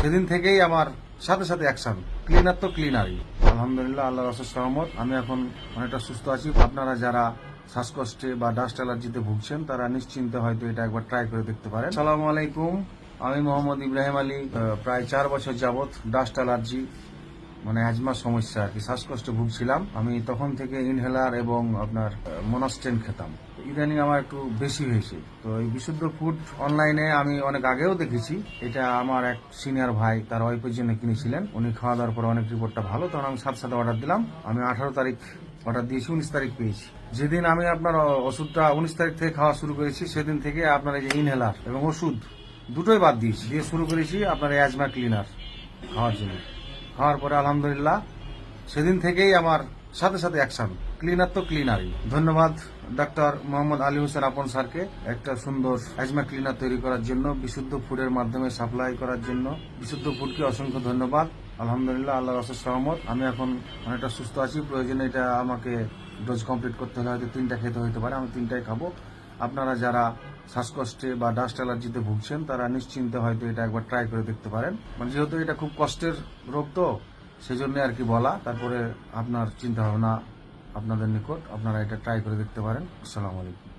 সেদিন থেকেই আমার সাথে সাথে অ্যাকশন ক্লিনার তো ক্লিনারই আলহামদুলিল্লাহ আল্লাহ রসুল সহমত। আমি এখন অনেকটা সুস্থ আছি। আপনারা যারা শ্বাসকষ্টে বা ডাস্ট অ্যালার্জিতে ভুগছেন, তারা নিশ্চিন্তে হয়তো এটা একবার ট্রাই করে দেখতে পারেন। সালাম আলাইকুম। আমি মোহাম্মদ ইব্রাহিম আলী। প্রায় চার বছর যাবৎ ডাস্ট অ্যালার্জি মানে অ্যাজমার সমস্যা আর কি, শ্বাসকষ্টে ভুগছিলাম। আমি তখন থেকে ইনহেলার এবং আপনার মোনাস্টেন খেতাম। ইদানিং আমার একটু বেশি হয়েছে। তো এই বিশুদ্ধ ফুড অনলাইনে আমি অনেক আগেও দেখেছি। এটা আমার এক সিনিয়র ভাই তার ওয়াইফের জন্য কিনেছিলেন। উনি খাওয়া দাওয়ার পর অনেক রিপোর্টটা ভালো, তখন আমি সাথে সাথে অর্ডার দিলাম। আমি আঠারো তারিখ অর্ডার দিয়েছি, উনিশ তারিখ পেয়েছি। যেদিন আমি আপনার ওষুধটা উনিশ তারিখ থেকে খাওয়া শুরু করেছি, সেদিন থেকে আপনার এই যে ইনহেলার এবং ওষুধ দুটোই বাদ দিয়েছি। দিয়ে শুরু করেছি আপনার অ্যাজমা ক্লিনার খাওয়ার জন্য। খাওয়ার পরে আলহামদুলিল্লাহ, সেদিন থেকেই আমার সাথে সাথে অ্যাকশন ক্লিনার তো ক্লিনারই ধন্যবাদ, ডাক্তার মোহাম্মদ আলী হোসেন আপন স্যারকে। একটা সুন্দর অ্যাজমা ক্লিনার তৈরি করার জন্য, বিশুদ্ধ ফুডের মাধ্যমে সাপ্লাই করার জন্য। বিশুদ্ধ ফুডকে অসংখ্য ধন্যবাদ। আলহামদুলিল্লাহ আল্লাহ রসের সহমত আমি এখন অনেকটা সুস্থ আছি। প্রয়োজনে এটা আমাকে ডোজ কমপ্লিট করতে হলে হয়তো তিনটা খেতে হতে পারে। আমি তিনটাই খাব। আপনারা যারা শ্বাসকষ্টে বা ডাস্ট অ্যালার্জিতে ভুগছেন, তারা নিশ্চিন্তে হয়তো এটা একবার ট্রাই করে দেখতে পারেন। মানে যেহেতু এটা খুব কষ্টের রোগ তো সেই জন্য আর কি বলা। তারপরে আপনার চিন্তা ভাবনা আপনাদের নিকট, আপনারা এটা ট্রাই করে দেখতে পারেন। আসসালামু আলাইকুম।